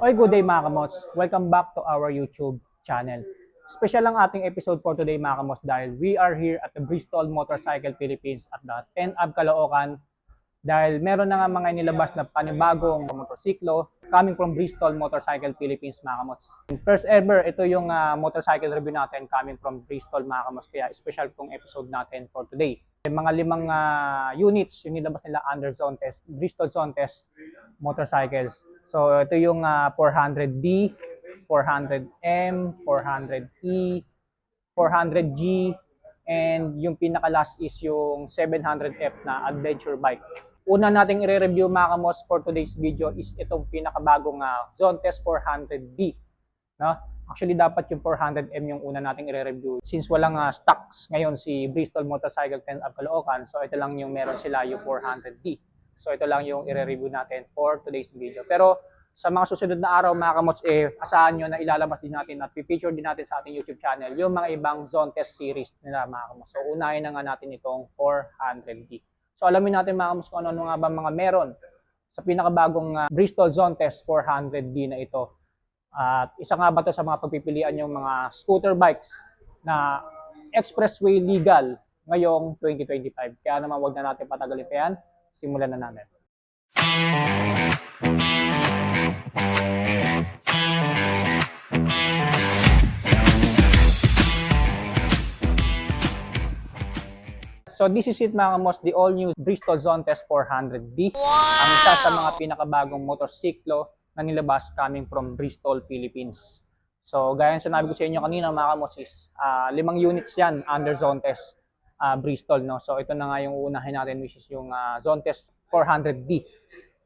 Oy, good day mga kamots. Welcome back to our YouTube channel. Special ang ating episode for today mga kamots dahil we are here at the Bristol Motorcycle Philippines at the 10 Ab Caloocan dahil meron na nga mga inilabas na panibagong motorsiklo coming from Bristol Motorcycle Philippines mga kamots. First ever, ito yung ah, motorcycle review natin coming from Bristol mga kamots. Kaya special itong episode natin for today. Mga limang ah, units yung nilabas nila under zone test, Bristol zone test motorcycles. So ito yung ah, 400D, 400M, 400E, 400G, and yung pinaka last is yung 700F na adventure bike. Una nating i-review mga kamos for today's video is itong pinakabagong uh, Zone Test 400D. No? Actually, dapat yung 400M yung una nating i-review. Since walang uh, stocks ngayon si Bristol Motorcycle 10 of Caloocan, so ito lang yung meron sila yung 400D. So ito lang yung i-review natin for today's video. Pero sa mga susunod na araw mga kamots, eh, asahan nyo na ilalabas din natin at pipicture din natin sa ating YouTube channel yung mga ibang zone test series nila mga kamots. So unahin na nga natin itong 400D. So alamin natin mga kamots kung ano nga ba mga meron sa pinakabagong uh, Bristol Zone Test 400D na ito. At isa nga ba to sa mga pagpipilian yung mga scooter bikes na expressway legal ngayong 2025. Kaya naman wag na natin patagalin pa yan. Simulan na natin. So this is it mga kamos, the all new Bristol Zone Test 400D. Ang isa sa mga pinakabagong motorsiklo na nilabas coming from Bristol, Philippines. So gaya ng sinabi ko sa inyo kanina mga kamos is ah, limang units yan under Zone Test ah, Bristol. No? So ito na nga yung uunahin natin which is yung ah, Zone Test 400D.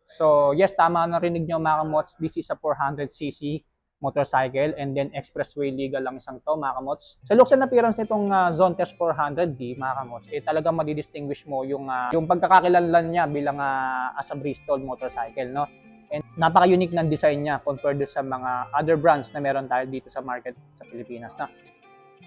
So yes, tama na rinig nyo mga kamots, this is a 400cc motorcycle and then expressway legal lang isang to mga kamots. Sa looks and appearance nitong uh, Zone Test 400D mga kamots, eh talagang madidistinguish mo yung ah, yung pagkakakilanlan niya bilang ah, as a Bristol motorcycle, no? And napaka-unique ng design niya compared sa mga other brands na meron tayo dito sa market sa Pilipinas na.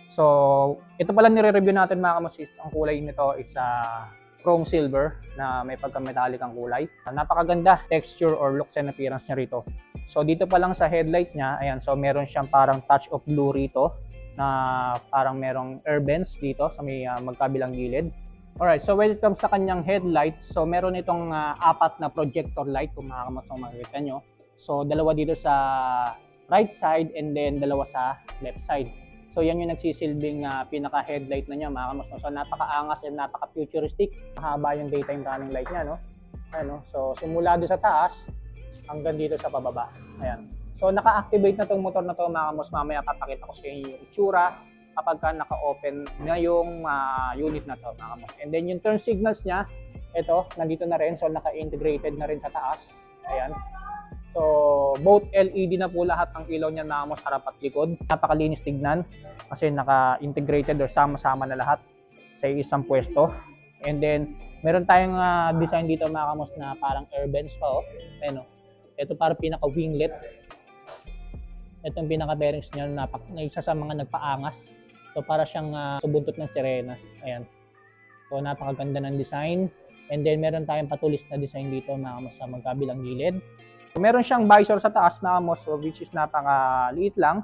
So, ito pala nire-review natin mga kamots is ang kulay nito is ah, chrome silver na may pagka-metallic ang kulay. Napakaganda texture or looks and appearance niya rito. So dito pa lang sa headlight niya, ayan, so meron siyang parang touch of blue rito na parang merong air vents dito sa may ah, magkabilang gilid. Alright, so when it comes sa kanyang headlight, so meron itong ah, apat na projector light kung makakamatong makikita nyo. So dalawa dito sa right side and then dalawa sa left side. So yan yung nagsisilbing ah, pinaka-headlight na niya mga kamos. So napaka-angas and napaka-futuristic. Mahaba yung daytime running light niya, no? Ano? So simula doon sa taas hanggang dito sa pababa. Ayan. So naka-activate na tong motor na to mga kamos. Mamaya papakita ko sa inyo yung itsura kapag ka naka-open na yung ah, unit na to mga kamos. And then yung turn signals niya, ito, nandito na rin. So naka-integrated na rin sa taas. Ayan. So, both LED na po lahat ng ilaw niya na sa harap at likod. Napakalinis tignan kasi naka-integrated or sama-sama na lahat sa isang pwesto. And then, meron tayong ah, design dito mga kamos na parang air vents pa. Oh. Ayan, oh. Ito parang pinaka-winglet. Ito yung pinaka-bearings niya na, na isa sa mga nagpaangas. So, para siyang ah, subuntot ng sirena. Ayan. So, napakaganda ng design. And then, meron tayong patulis na design dito mga kamos sa magkabilang gilid. Meron siyang visor sa taas na kamos, so which is napakaliit lang.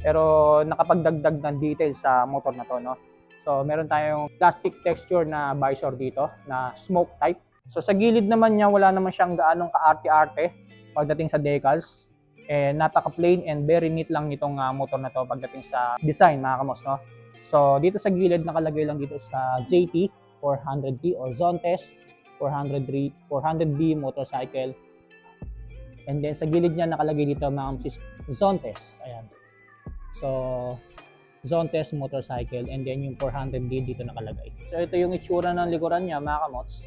Pero nakapagdagdag ng details sa motor na to, no? So, meron tayong plastic texture na visor dito na smoke type. So, sa gilid naman niya, wala naman siyang gaanong kaarte-arte pagdating sa decals. Eh, napaka-plain and very neat lang nitong ah, motor na to pagdating sa design, mga kamos, no? So, dito sa gilid, nakalagay lang dito sa ZT 400D or Zone Test 400D, 400D motorcycle And then sa gilid niya nakalagay dito mga zone test. Ayan. So, zone test motorcycle and then yung 400D dito nakalagay. So ito yung itsura ng likuran niya mga kamots.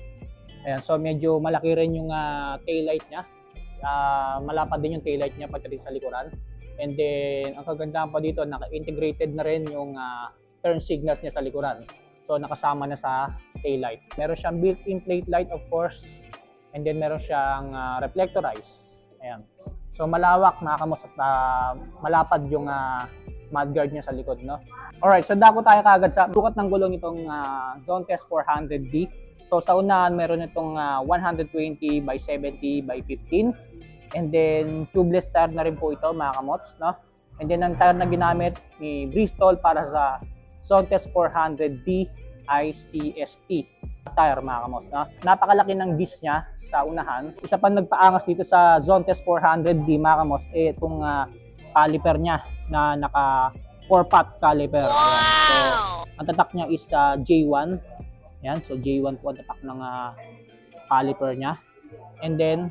Ayan, so medyo malaki rin yung uh, taillight niya. Uh, malapad din yung taillight niya pagdating sa likuran. And then ang kagandahan pa dito, naka-integrated na rin yung uh, turn signals niya sa likuran. So nakasama na sa taillight. Meron siyang built-in plate light of course. And then meron siyang uh, reflectorized Ayan. So malawak mga kamos at uh, malapad yung uh, mudguard niya sa likod, no? Alright, so dako tayo kagad sa sukat ng gulong itong uh, Zone Test 400D. So sa unahan, meron itong uh, 120 by 70 by 15. And then tubeless tire na rin po ito mga kamots, no? And then ang tire na ginamit ni Bristol para sa Zontes 400D ICST tire mga kamots. No? Napakalaki ng disc niya sa unahan. Isa pa nagpaangas dito sa Zontes 400D mga kamots, eh, itong ah, caliper niya na naka 4-pot caliper. Ayan. So, ang tatak niya is sa J1. Yan, so J1 po ang tatak ng ah, caliper niya. And then,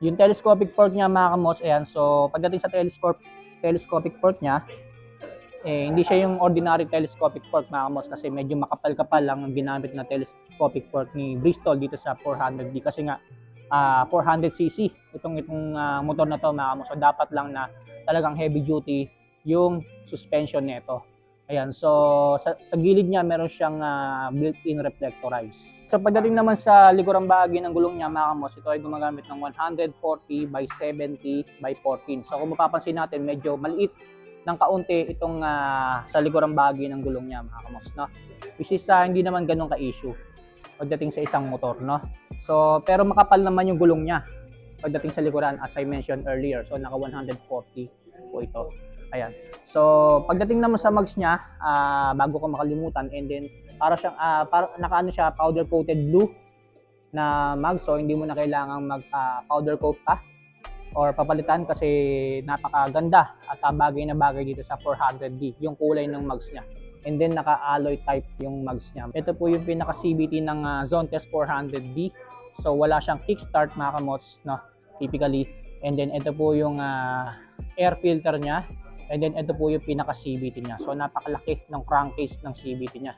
yung telescopic fork niya mga kamos, ayan, so pagdating sa telescope, telescopic fork niya, eh, hindi siya yung ordinary telescopic fork mga kamos kasi medyo makapal-kapal lang ang ginamit na telescopic fork ni Bristol dito sa 400D kasi nga ah, 400cc itong itong ah, motor na to mga kamos. So dapat lang na talagang heavy duty yung suspension nito. Ayan, so sa, sa gilid niya meron siyang ah, built-in reflectorize. So pagdating naman sa likurang bahagi ng gulong niya mga kamos, ito ay gumagamit ng 140 by 70 by 14. So kung mapapansin natin, medyo maliit ng kaunti itong ah, sa likurang bahagi ng gulong niya mga no? Which is ah, hindi naman ganun ka-issue pagdating sa isang motor, no? So, pero makapal naman yung gulong niya pagdating sa likuran as I mentioned earlier. So, naka 140 po ito. Ayan. So, pagdating naman sa mags niya, ah, bago ko makalimutan, and then, para siyang, ah, para, nakaano siya, powder coated blue na mag. So, hindi mo na kailangang mag ah, coat pa or papalitan kasi napakaganda at ah, bagay na bagay dito sa 400D, yung kulay ng mags niya. And then naka-alloy type yung mags niya. Ito po yung pinaka-CVT ng ah, Zontes 400D. So wala siyang kickstart mga kamots, no? Typically. And then ito po yung ah, air filter niya. And then ito po yung pinaka-CVT niya. So napakalaki ng crankcase ng CVT niya.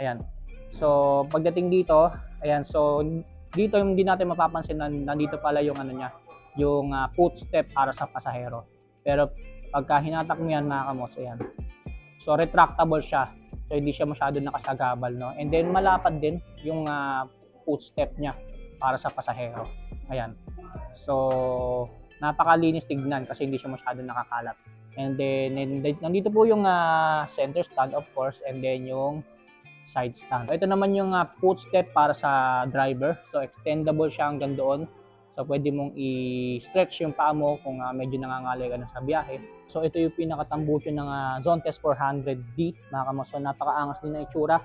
Ayan. So pagdating dito, ayan, so dito yung hindi natin mapapansin na nandito pala yung ano niya, yung ah, footstep para sa pasahero. Pero pagka hinatak mo yan mga kamos, ayan. So retractable siya. So hindi siya masyado nakasagabal, no? And then malapad din yung ah, footstep niya para sa pasahero. Ayan. So napakalinis tignan kasi hindi siya masyado nakakalat. And then, and nandito po yung ah, center stand of course and then yung side stand. Ito naman yung ah, footstep para sa driver. So extendable siya hanggang doon. So pwede mong i-stretch yung paa mo kung ah, medyo nangangalay ka na sa biyahe. So ito yung pinakatambucho ng uh, Zontes 400D mga kamos. So napakaangas din na itsura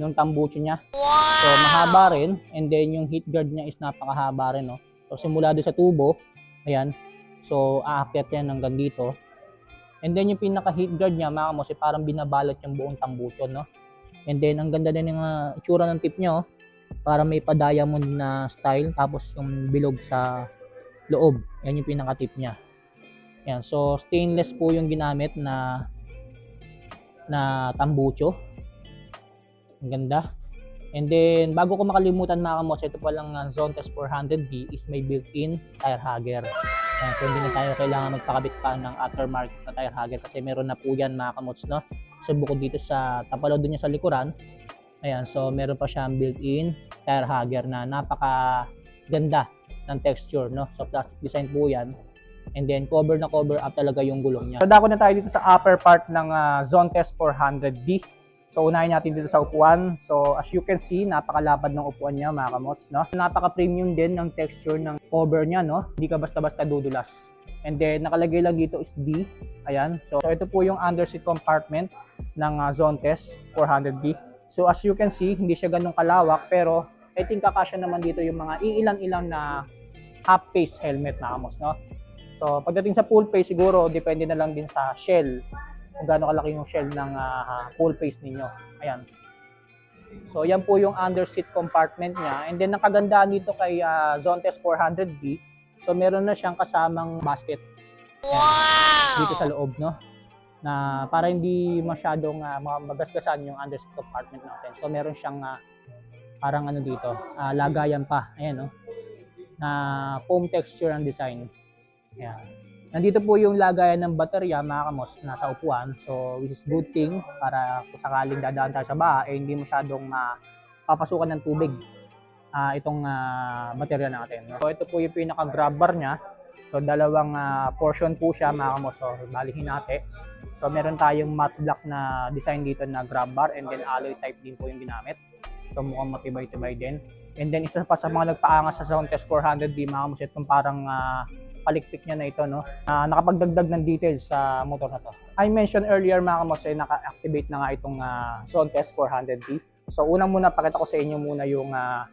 ng tambucho niya. So mahaba rin and then yung heat guard niya is napakahaba rin no. So simula doon sa tubo, ayan. So aakyat yan hanggang dito. And then yung pinaka heat guard niya mga kamos, eh, parang binabalot yung buong tambucho no. And then ang ganda din ng uh, itsura ng tip niya oh. Para may pa-diamond na style tapos yung bilog sa loob. Yan yung pinaka tip niya. Yan, so stainless po yung ginamit na na tambucho. Ang ganda. And then, bago ko makalimutan mga kamos, ito palang uh, Zontes 400D is may built-in tire hugger. Yan, so hindi na tayo kailangan magpakabit pa ng aftermarket na tire hugger kasi meron na po yan mga kamots, no? So bukod dito sa tapalodo niya sa likuran, ayan, so meron pa siyang built-in tire hugger na napaka ganda ng texture, no? So plastic design po yan. And then cover na cover up talaga yung gulong niya. So dako na tayo dito sa upper part ng uh, Zontes 400D. So unahin natin dito sa upuan. So as you can see, napakalapad ng upuan niya mga kamots, no? Napaka-premium din ng texture ng cover niya, no? Hindi ka basta-basta dudulas. And then nakalagay lang dito is D. Ayan. So, so ito po yung underseat compartment ng uh, Zontes 400D. So as you can see, hindi siya ganun kalawak pero I think kakasya naman dito yung mga iilang-ilang na half face helmet na kamos, no? So pagdating sa full face siguro depende na lang din sa shell kung gaano kalaki yung shell ng ah, full face ninyo. Ayan. So yan po yung underseat compartment niya. And then ang kagandahan dito kay ah, Zontes 400D, so meron na siyang kasamang basket. Ayan. Dito sa loob, no? Na para hindi masyadong ma- magasgasan yung underseat compartment natin. So meron siyang ah, parang ano dito, ah, lagayan pa. Ayan, no? Na foam texture ang design. Ayan. Nandito po yung lagayan ng baterya mga kamos nasa upuan. So which is good thing para kung sakaling dadaan tayo sa baha eh hindi masyadong mapapasukan ng tubig ah, itong ah, baterya natin. So ito po yung pinaka grab bar niya. So dalawang ah, portion po siya mga kamos. So bali hinati. So meron tayong matte black na design dito na grab bar and then alloy type din po yung ginamit. So mukhang matibay-tibay din. And then isa pa sa mga nagpaangas sa Zone Test 400D mga kamos itong parang ah, palikpik niya na ito no. Ah, nakapagdagdag ng details sa motor na to. I mentioned earlier mga kamos ay naka-activate na nga itong ah, Zone Test 400D. So unang muna pakita ko sa inyo muna yung ah,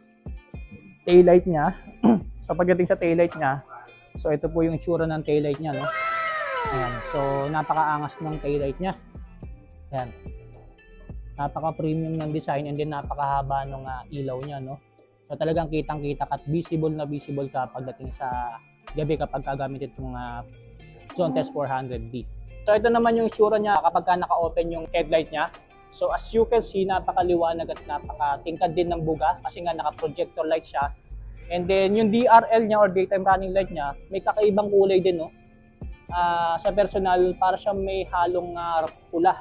taillight niya. so pagdating sa taillight niya, so ito po yung itsura ng taillight niya no. Ayan. So napakaangas ng taillight niya. Ayan. Napaka-premium ng design and then napakahaba ng ah, ilaw niya no. So talagang kitang-kita at visible na visible ka pagdating sa gabi kapag gagamit itong uh, Zone Test 400D. So ito naman yung itsura niya kapag ka naka-open yung headlight niya. So as you can see, napakaliwanag at napakatingkad din ng buga kasi nga naka-projector light siya. And then yung DRL niya or daytime running light niya, may kakaibang kulay din no. Ah, sa personal, para siyang may halong ah, pula.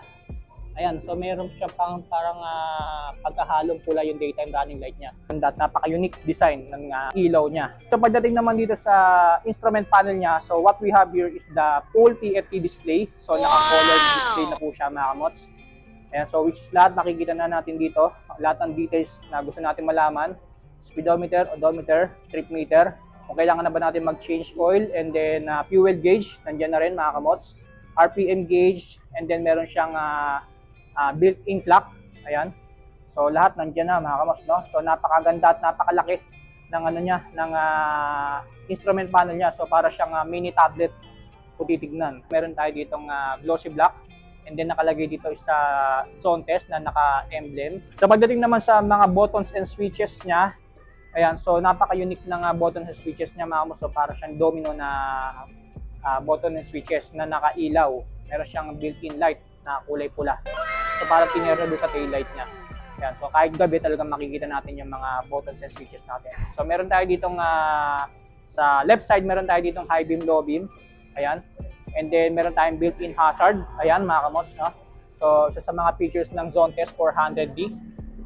Ayan, so meron siya pang parang ah, pagkahalong pula yung daytime running light niya. And that napaka-unique design ng ah, ilaw niya. So pagdating naman dito sa instrument panel niya, so what we have here is the full TFT display. So naka-colored display na po siya mga kamots. Ayan, so which is lahat makikita na natin dito. Lahat ng details na gusto natin malaman. Speedometer, odometer, trip meter. Kung kailangan na ba natin mag-change oil and then ah, fuel gauge, nandiyan na rin mga kamots. RPM gauge and then meron siyang ah, ah, built-in clock. Ayan. So lahat nandiyan na mga kamos, no? So napakaganda at napakalaki ng ano niya, ng ah, instrument panel niya. So para siyang ah, mini tablet kung titignan. Meron tayo ditong ah, glossy black and then nakalagay dito is sa zone test na naka-emblem. So pagdating naman sa mga buttons and switches niya, ayan, so napaka-unique ng ah, buttons and switches niya mga kamos. So para siyang domino na ah, button and switches na nakailaw. Meron siyang built-in light na kulay pula. So parang tinira doon sa taillight niya. Yan. So kahit gabi talagang makikita natin yung mga buttons and switches natin. So meron tayo ditong ah, sa left side meron tayo ditong high beam, low beam. Ayan. And then meron tayong built-in hazard. Ayan mga kamots. No? So isa sa mga features ng Zone Test 400D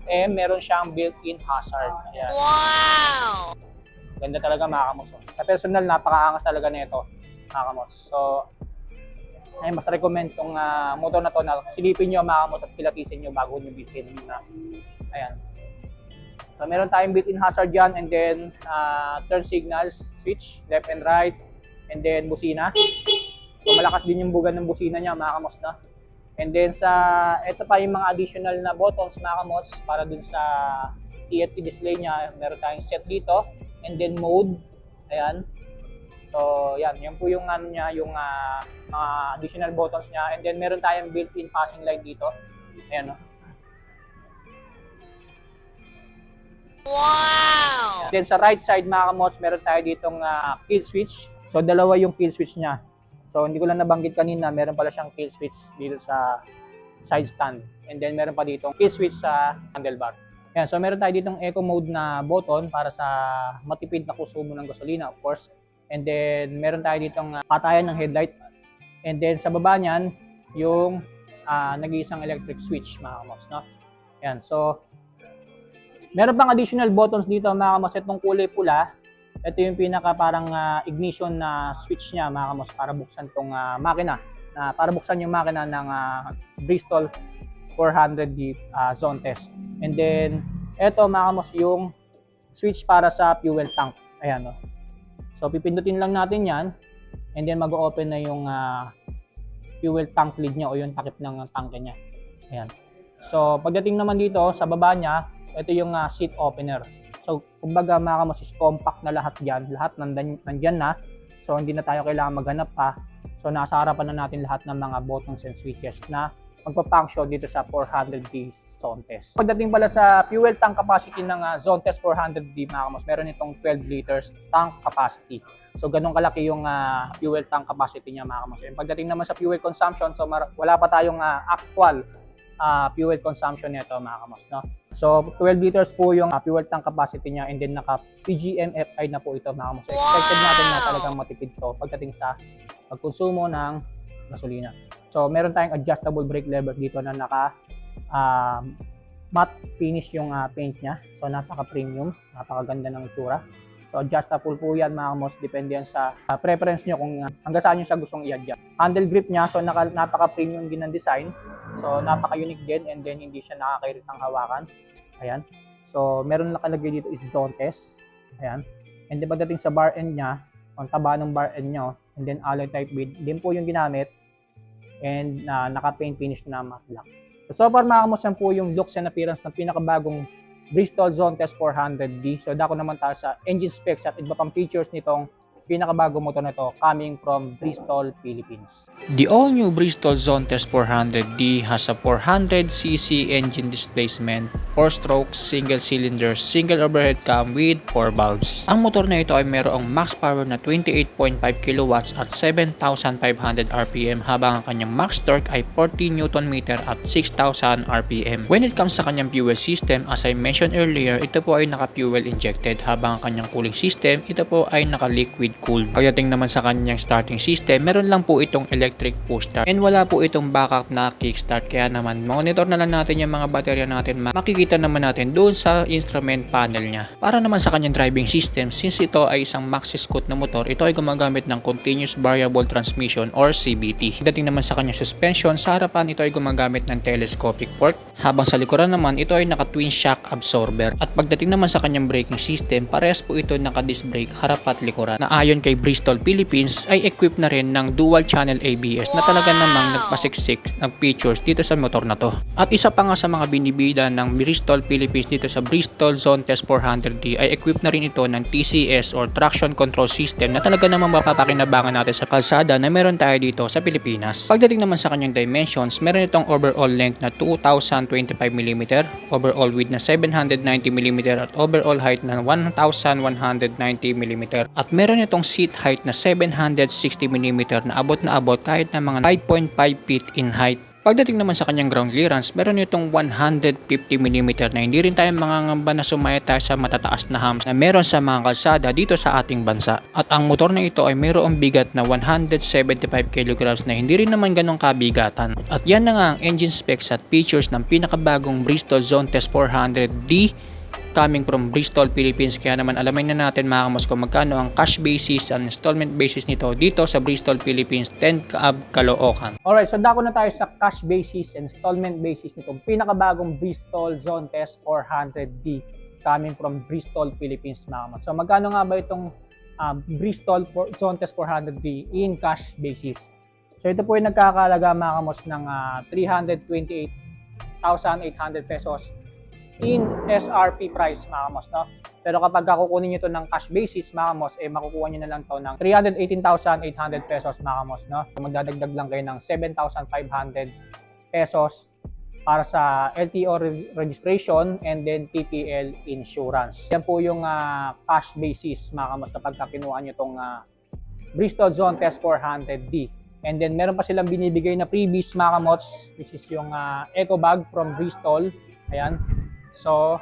eh meron siyang built-in hazard. Ayan. Wow! Ganda talaga mga kamots. Sa personal, napakaangas talaga nito mga kamots. So, ay mas recommend tong ah, motor na to na silipin nyo mga kamots at pilatisin nyo bago nyo bitin na. Ayan. So, meron tayong built-in hazard dyan and then ah, turn signals, switch, left and right, and then busina. So, malakas din yung bugan ng busina niya mga kamots na. And then sa, ito pa yung mga additional na buttons mga para dun sa TFT display niya. Meron tayong set dito and then mode. Ayan. So, yan. Yan po yung ano niya, yung ah, mga additional buttons niya. And then meron tayong built-in passing light dito. Ayan, no? Wow! Then sa right side mga kamots, meron tayo ditong ah, kill switch. So dalawa yung kill switch niya. So hindi ko lang nabanggit kanina, meron pala siyang kill switch dito sa side stand. And then meron pa ditong kill switch sa handlebar. Yan, so meron tayo ditong eco mode na button para sa matipid na konsumo ng gasolina, of course. And then meron tayo ditong ah, patayan ng headlight. And then sa baba niyan, yung ah, nag-iisang electric switch mga kamots, no? Yan, so Meron pang additional buttons dito mga kamos. Itong kulay pula, ito yung pinaka parang ah, ignition na switch niya mga kamos para buksan tong ah, makina. Na para buksan yung makina ng ah, Bristol 400D ah, zone test. And then, ito mga kamos yung switch para sa fuel tank. Ayan no. So pipindutin lang natin yan and then mag-open na yung ah, fuel tank lid niya o yung takip ng tangke niya. Ayan. So pagdating naman dito sa baba niya, ito yung ah, seat opener. So, kumbaga mga kamos is compact na lahat dyan. Lahat nandan, nandyan na. So, hindi na tayo kailangan maghanap pa. So, nasa harapan na natin lahat ng mga buttons and switches na magpa-function dito sa 400D zone test. Pagdating pala sa fuel tank capacity ng zone test 400D mga kamos, meron itong 12 liters tank capacity. So, ganun kalaki yung ah, fuel tank capacity niya mga kamos. And pagdating naman sa fuel consumption, so wala pa tayong ah, actual ah, fuel consumption nito mga kamos. No? So 12 liters po yung ah, fuel tank capacity niya and then naka PGMFI na po ito mga kamos. So, expected natin na talagang matipid to pagdating sa pagkonsumo ng gasolina. So meron tayong adjustable brake lever dito na naka um, matte finish yung ah, paint niya. So napaka-premium, napakaganda ng itsura. So adjustable po yan mga kamos, depende yan sa ah, preference nyo kung ah, hanggang saan nyo siya gustong i-adjust. Handle grip niya, so naka, napaka-premium din ng design. So napaka-unique din and then hindi siya nakakairit ng hawakan. Ayan. So, meron nakalagay dito is zone test. Ayan. And then pagdating sa bar end niya, ang taba ng bar end niya, and then alloy type width, din po yung ginamit. And na naka-paint finish na matte black. So, far yan po yung looks and appearance ng pinakabagong Bristol Zone Test 400D. So, dako naman tayo sa engine specs at iba pang features nitong pinakabagong motor na to coming from Bristol, Philippines. The all-new Bristol Zone Test 400D has a 400cc engine displacement, 4-stroke, single-cylinder, single overhead cam with 4 valves. Ang motor na ito ay mayroong max power na 28.5 kW at 7,500 RPM habang ang kanyang max torque ay 40 Nm at 6,000 RPM. When it comes sa kanyang fuel system, as I mentioned earlier, ito po ay naka-fuel injected habang ang kanyang cooling system, ito po ay naka-liquid cooled. Pagdating naman sa kanyang starting system, meron lang po itong electric push start and wala po itong backup na kickstart kaya naman monitor na lang natin yung mga baterya natin Ma- makikita naman natin doon sa instrument panel niya. Para naman sa kanyang driving system, since ito ay isang maxi scoot na motor, ito ay gumagamit ng continuous variable transmission or CVT. Pagdating naman sa kanyang suspension, sa harapan ito ay gumagamit ng telescopic fork, habang sa likuran naman ito ay naka twin shock absorber. At pagdating naman sa kanyang braking system, parehas po ito naka disc brake harap at likuran. Na ayon kay Bristol Philippines ay equipped na rin ng dual channel ABS na talaga namang nagpasiksik ng features dito sa motor na to. At isa pa nga sa mga binibida ng Bristol Philippines dito sa Bristol Zone Test 400D ay equipped na rin ito ng TCS or Traction Control System na talaga namang mapapakinabangan natin sa kalsada na meron tayo dito sa Pilipinas. Pagdating naman sa kanyang dimensions, meron itong overall length na 2,025mm, overall width na 790mm at overall height na 1,190mm at meron itong seat height na 760mm na abot na abot kahit na mga 5.5 feet in height. Pagdating naman sa kanyang ground clearance, meron itong 150mm na hindi rin tayo mangangamba na sumaya tayo sa matataas na humps na meron sa mga kalsada dito sa ating bansa. At ang motor na ito ay mayroong bigat na 175 kg na hindi rin naman ganong kabigatan. At yan na nga ang engine specs at features ng pinakabagong Bristol Zone Test 400D coming from Bristol, Philippines. Kaya naman alamin na natin mga kamos kung magkano ang cash basis and installment basis nito dito sa Bristol, Philippines, 10 Kaab, Caloocan. Alright, so dako na tayo sa cash basis and installment basis nitong pinakabagong Bristol Zone Test 400D coming from Bristol, Philippines mga kamos. So magkano nga ba itong ah, Bristol Zone Test 400D in cash basis? So ito po yung nagkakalaga mga kamos ng ah, 328,800 pesos in SRP price mga kamos, no? Pero kapag kukunin nyo ito ng cash basis mga kamos, eh makukuha nyo na lang to ng 318,800 pesos mga kamos, no? Magdadagdag lang kayo ng 7,500 pesos para sa LTO re- registration and then TPL insurance. Yan po yung ah, cash basis mga kamos kapag kinuha nyo itong Bristol Zone Test 400D. And then meron pa silang binibigay na freebies mga kamots. This is yung ah, eco bag from Bristol. Ayan. So,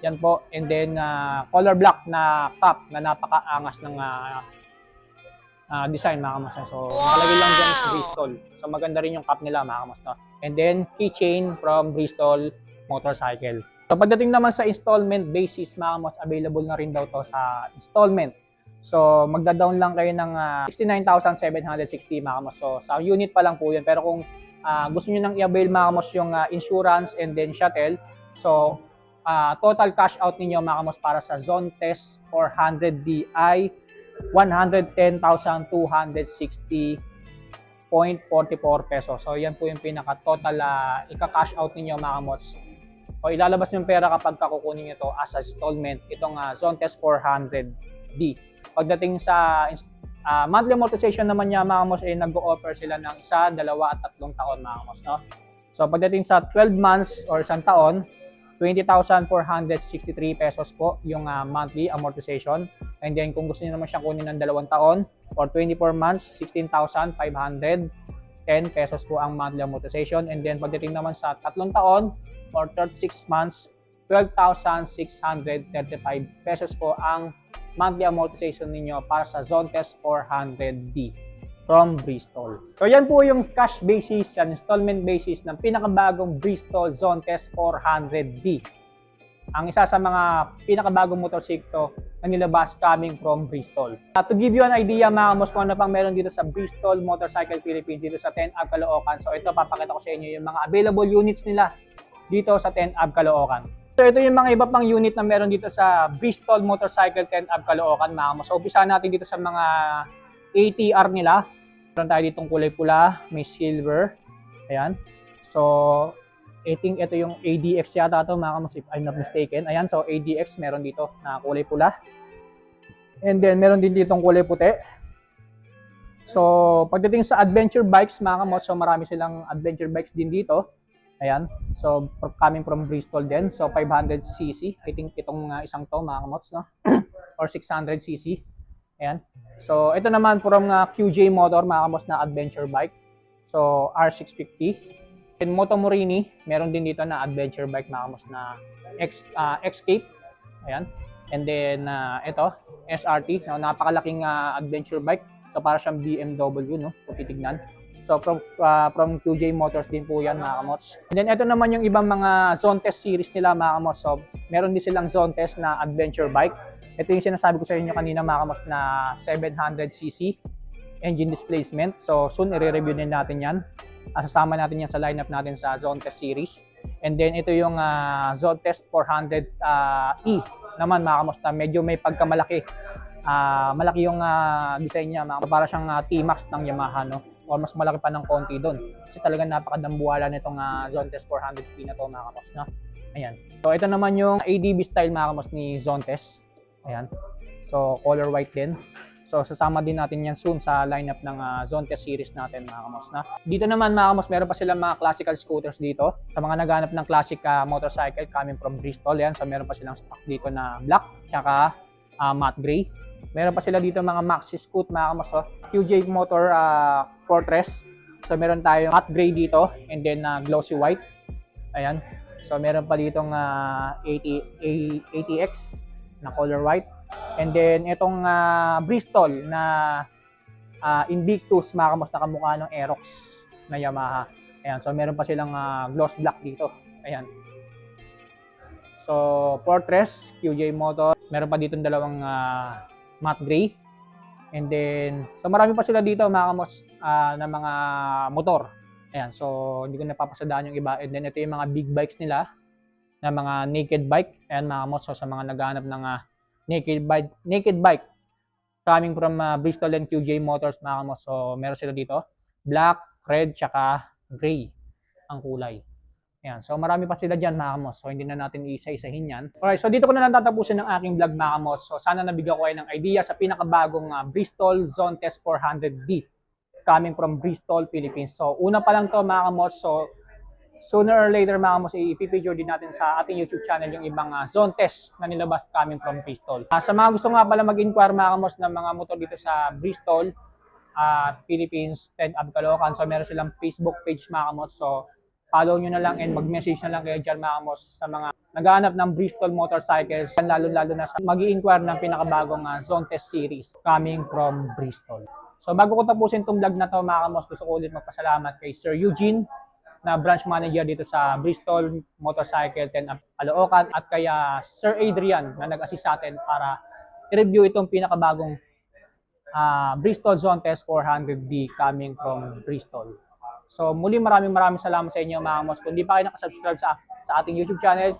yan po. And then ah, color black na cup na napakaangas ng ah, ah, design mga kamos. So, nakalagay lang dyan sa Bristol. So, maganda rin yung cup nila mga kamos. No? And then, keychain from Bristol Motorcycle. So, pagdating naman sa installment basis mga kamos, available na rin daw to sa installment. So, magda-down lang kayo ng ah, 69,760 mga. So, sa unit pa lang po yun. Pero kung ah, gusto niyo nang i-avail mga yung ah, insurance and then shuttle, so ah, total cash out ninyo mga para sa Zone Test 400D ay 110,260.44 pesos. So, yan po yung pinaka-total ah, ika-cash out ninyo mga. O ilalabas yung pera kapag kakukunin nyo ito as installment, itong ah, Zone Test 400D. Pagdating sa ah, monthly amortization naman niya mga kamos, ay nag-o-offer sila ng isa, dalawa at tatlong taon mga kamos. No? So pagdating sa 12 months or isang taon, 20,463 pesos po yung ah, monthly amortization. And then kung gusto niyo naman siyang kunin ng dalawang taon or 24 months, 16,510 pesos po ang monthly amortization. And then pagdating naman sa tatlong taon or 36 months, 12,635 pesos po ang monthly amortization ninyo para sa Zone Test 400D from Bristol. So yan po yung cash basis and installment basis ng pinakabagong Bristol Zone Test 400D. Ang isa sa mga pinakabagong motorsiklo na nilabas coming from Bristol. Uh, to give you an idea mga kamos kung ano pang meron dito sa Bristol Motorcycle Philippines dito sa 10 Ave Caloocan. So ito papakita ko sa inyo yung mga available units nila dito sa 10 Ave Caloocan. So ito yung mga iba pang unit na meron dito sa Bristol Motorcycle Tent Ab Caloocan mga kamos. So umpisa natin dito sa mga ATR nila. Meron tayo ditong kulay pula, may silver. Ayan. So I think ito yung ADX yata to mga kamos if I'm not mistaken. Ayan, so ADX meron dito na kulay pula. And then meron din ditong kulay puti. So pagdating sa adventure bikes mga kamos, so marami silang adventure bikes din dito. Ayan. So, coming from Bristol din. So, 500cc. I think itong uh, isang to, mga kamots, no? Or 600cc. Ayan. So, ito naman from uh, QJ Motor, mga na adventure bike. So, R650. And Moto Morini, meron din dito na adventure bike, mga kamots, na X, uh, Escape. Ayan. And then, uh, ito, SRT. No? Napakalaking uh, adventure bike. So, para siyang BMW, no? Kung titignan. So from uh, from QJ Motors din po 'yan mga kamots. And then ito naman yung ibang mga zone test series nila mga kamots. So meron din silang zone test na adventure bike. Ito yung sinasabi ko sa inyo kanina mga kamots na 700cc engine displacement. So soon i-review din natin 'yan. Uh, sasama natin 'yan sa lineup natin sa zone test series. And then ito yung uh, zone test 400 uh, E naman mga kamots na medyo may pagkamalaki. Ah, malaki yung ah, design niya, mga- para siyang ah, T-Max ng Yamaha, no? O mas malaki pa ng konti doon. Kasi talagang napakadambuhala nitong uh, Zontes 400P na to, mga kamos, no? Ayan. So, ito naman yung ADB style, mga kamos, ni Zontes. Ayan. So, color white din. So, sasama din natin yan soon sa lineup ng uh, Zontes series natin, mga kamos, na. Dito naman, mga kamos, meron pa silang mga classical scooters dito. Sa mga naghanap ng classic ah, motorcycle coming from Bristol, yan. So, meron pa silang stock dito na black, tsaka ah, matte gray. Meron pa sila dito mga Maxi Scoot mga kamos. oh. QJ Motor ah, Fortress. So meron tayo matte gray dito and then ah, glossy white. Ayan. So meron pa ditong ah, 80, A- ATX na color white. And then itong ah, Bristol na ah, Invictus mga kamos na kamukha ng Aerox na Yamaha. Ayan. So meron pa silang ah, gloss black dito. Ayan. So Fortress, QJ Motor. Meron pa dito dalawang ah, matte gray. And then, so marami pa sila dito mga kamos ah, na mga motor. Ayan, so hindi ko napapasadaan yung iba. And then ito yung mga big bikes nila na mga naked bike. Ayan mga kamos, sa mga naghahanap ng ah, naked bike, naked bike coming from ah, Bristol and QJ Motors mga kamos. So meron sila dito. Black, red, tsaka gray ang kulay. Ayan, so marami pa sila dyan mga kamos. So hindi na natin isa-isahin yan. Alright, so dito ko na lang tatapusin ang aking vlog mga kamos. So sana nabigyan ko kayo ng idea sa pinakabagong ah, Bristol Zone Test 400D coming from Bristol, Philippines. So una pa lang to mga kamos. So sooner or later mga kamos, ipipicture din natin sa ating YouTube channel yung ibang ah, zone test na nilabas coming from Bristol. Ah, sa mga gusto nga pala mag-inquire mga kamos ng mga motor dito sa Bristol, at Philippines, Ted Ab Caloocan. So meron silang Facebook page mga kamos. So follow nyo na lang and mag-message na lang kayo dyan mga kamos sa mga naghahanap ng Bristol motorcycles lalo-lalo na sa mag inquire ng pinakabagong uh, zone test series coming from Bristol. So bago ko tapusin itong vlog na to mga kamos, gusto ko ulit magpasalamat kay Sir Eugene na branch manager dito sa Bristol Motorcycle 10 Caloocan at kay ah, Sir Adrian na nag-assist sa atin para i-review itong pinakabagong ah, Bristol Zone Test 400D coming from Bristol. So muli maraming maraming salamat sa inyo mga kamos. Kung di pa kayo nakasubscribe sa, sa ating YouTube channel,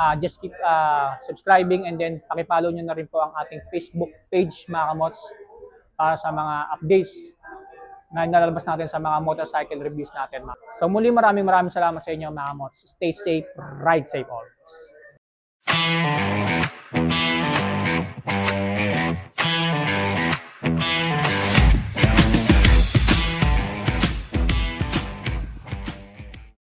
ah, just keep ah, subscribing and then pakipollow nyo na rin po ang ating Facebook page mga kamots para sa mga updates na nilalabas natin sa mga motorcycle reviews natin. So muli maraming maraming salamat sa inyo mga kamots. Stay safe, ride safe always.